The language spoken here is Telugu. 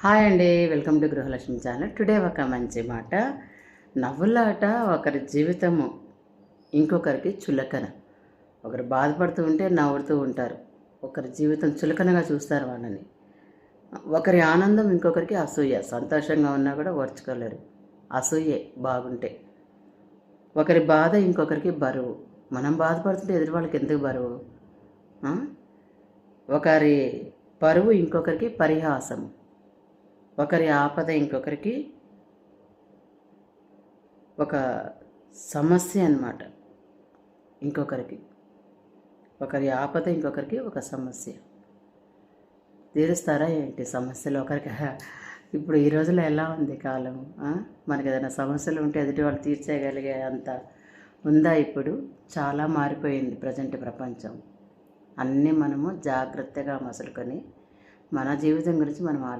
హాయ్ అండి welcome to Gruhalakshmi channel. Today ఒక మంచి మాట. నవ్వులాట ఒకరి జీవితము ఇంకొకరికి చులకన. ఒకరు బాధపడుతూ ఉంటే నవ్వుతూ ఉంటారు. ఒకరి జీవితం చులకనగా చూస్తారు వాళ్ళని. ఒకరి ఆనందం ఇంకొకరికి అసూయ. సంతోషంగా ఉన్నా కూడా ఓర్చుకోలేరు. అసూయే బాగుంటే. ఒకరి బాధ ఇంకొకరికి బరువు. మనం బాధపడుతుంటే ఎదురువాళ్ళకి ఎందుకు బరువు? ఒకరి పరువు ఇంకొకరికి పరిహాసం ఒకరి ఆపద ఇంకొకరికి ఒక సమస్య అన్నమాట. ఇంకొకరికి. ఒకరి ఆపద ఇంకొకరికి ఒక సమస్య. తీరుస్తారా ఏంటి సమస్యలు ఒకరికి? ఇప్పుడు ఈ రోజుల్లో ఎలా ఉంది కాలం? మనకి ఏదైనా సమస్యలు ఉంటే ఎదుటి వాళ్ళు తీర్చేయగలిగే అంత ఉందా ఇప్పుడు? చాలా మారిపోయింది ప్రజెంట్ ప్రపంచం. అన్నీ మనము జాగ్రత్తగా మసులుకొని మన జీవితం గురించి మనం ఆలో